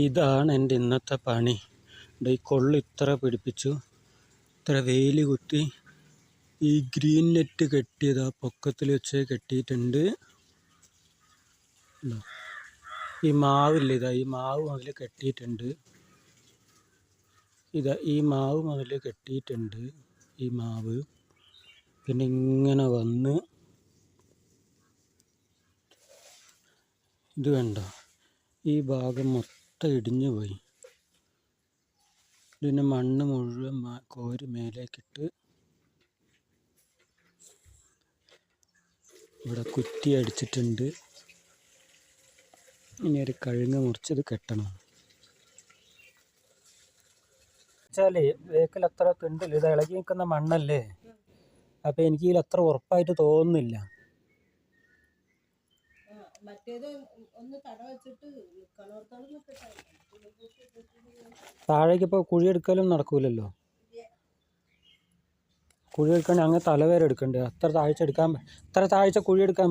ഇതാണ് എന്റെ ഇന്നത്തെ പണി. ഈ കൊള്ളു ഇത്ര പിടിപ്പിച്ചു. ഇത്ര വെയിൽ കുത്തി ഈ ഗ്രീൻ നെറ്റ് കെട്ടിയത് ആ പൊക്കത്തിൽ വെച്ച് കെട്ടിയിട്ടുണ്ട്. ഈ മാവില്ല ഇതാ ഈ മാവ് മുതൽ കെട്ടിയിട്ടുണ്ട്. ഇതാ ഈ മാവ് മുതൽ കെട്ടിയിട്ടുണ്ട് ഈ മാവ്. പിന്നെ ഇങ്ങനെ വന്ന് ഇത് വേണ്ട ഈ ഭാഗം മൊത്തം ഇടിഞ്ഞു പോയി. ഇതിന്റെ മണ്ണ് മുഴുവൻ കോരി മേലേക്കിട്ട് ഇവിടെ കുറ്റി അടിച്ചിട്ടുണ്ട്. ഇനി ഒരു കഴുങ്ങ് മുറിച്ചത് കെട്ടണം. വെച്ചാലേ വേക്കിൽ അത്ര തുണ്ടില്ല. ഇത് ഇളകി നിൽക്കുന്ന മണ്ണല്ലേ? അപ്പൊ എനിക്ക് ഇതിൽ അത്ര ഉറപ്പായിട്ട് തോന്നുന്നില്ല. മറ്റേത് ഒന്ന് തട വെച്ചിട്ട് നിൽക്കട്ടെ താഴേക്ക് ഇപ്പോൾ കുഴിയെടുക്കലും നടക്കൂലല്ലോ? കുഴിയെടുക്കണേ അങ്ങനെ തലവേറെ എടുക്കണ്ടേ? അത്ര താഴ്ച എടുക്കാൻ അത്ര താഴ്ച കുഴിയെടുക്കാൻ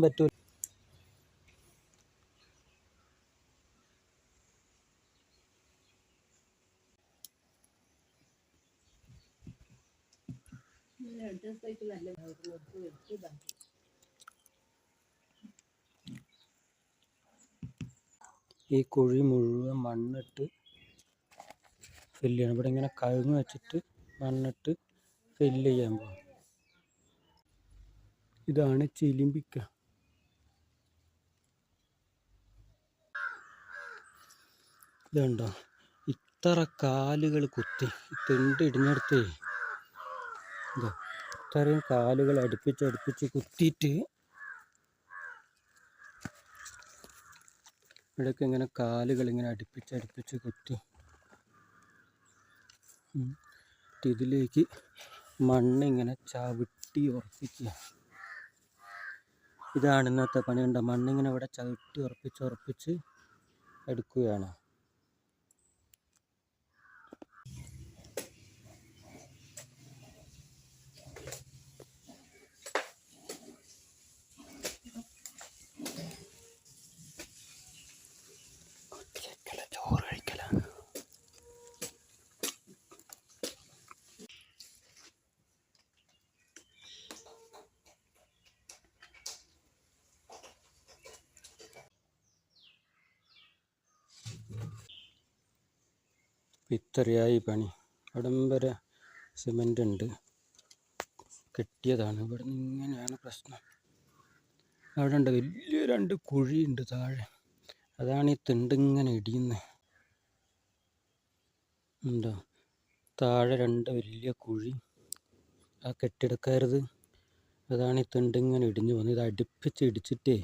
ആയിട്ട് നല്ല ഈ കുഴി മുഴുവൻ മണ്ണിട്ട് ഫില്ല് ചെയ്യണം. ഇവിടെ ഇങ്ങനെ കഴുങ്ങ് വെച്ചിട്ട് മണ്ണിട്ട് ഫില്ല് ചെയ്യാൻ പോകും ഇതാണ് ചിലിമ്പിക്ക. ഇതുണ്ടോ? ഇത്ര കാലുകൾ കുത്തി. തെണ്ട് ഇടിഞ്ഞെടുത്തേ ഇതാ ഇത്രയും കാലുകൾ അടുപ്പിച്ച് അടുപ്പിച്ച് കുത്തിയിട്ട് ഇവിടെയൊക്കെ ഇങ്ങനെ കാലുകൾ ഇങ്ങനെ അടുപ്പിച്ച് അടുപ്പിച്ച് കുത്തി. ഇതിലേക്ക് മണ്ണ് ഇങ്ങനെ ചവിട്ടി ഉറപ്പിക്കുക. ഇതാണ് ഇന്നത്തെ പണി. കണ്ട? മണ്ണിങ്ങനെ ഇവിടെ ചവിട്ടി ഉറപ്പിച്ച് ഉറപ്പിച്ച് എടുക്കുകയാണ്. ഇത്രയായി പണി. അവിടം വരെ ഉണ്ട് കെട്ടിയതാണ്. ഇവിടെ നിന്ന് ഇങ്ങനെയാണ് പ്രശ്നം. അവിടെ ഉണ്ട് വലിയ രണ്ട് കുഴിയുണ്ട് താഴെ. അതാണ് ഈ തിണ്ടിങ്ങനെ ഇടിയുന്നത് ഉണ്ടോ? താഴെ രണ്ട് വലിയ കുഴി. ആ കെട്ടിടക്കരുത് അതാണ് ഈ തിണ്ടിങ്ങനെ ഇടിഞ്ഞു വന്നത്. ഇത് അടുപ്പിച്ച് ഇടിച്ചിട്ടേ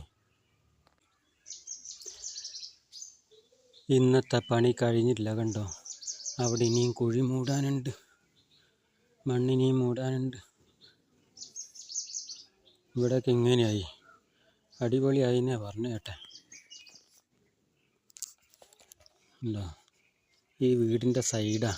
ഇന്നത്തെ പണി കഴിഞ്ഞില്ല കണ്ടോ? അവിടെ ഇനിയും കുഴി മൂടാനുണ്ട്. മണ്ണിനിയും മൂടാനുണ്ട്. ഇവിടെയൊക്കെ ഇങ്ങനെയായി. അടിപൊളിയായി എന്നേ പറഞ്ഞു കേട്ടെ ഉണ്ടോ ഈ വീടിന്റെ സൈഡാ.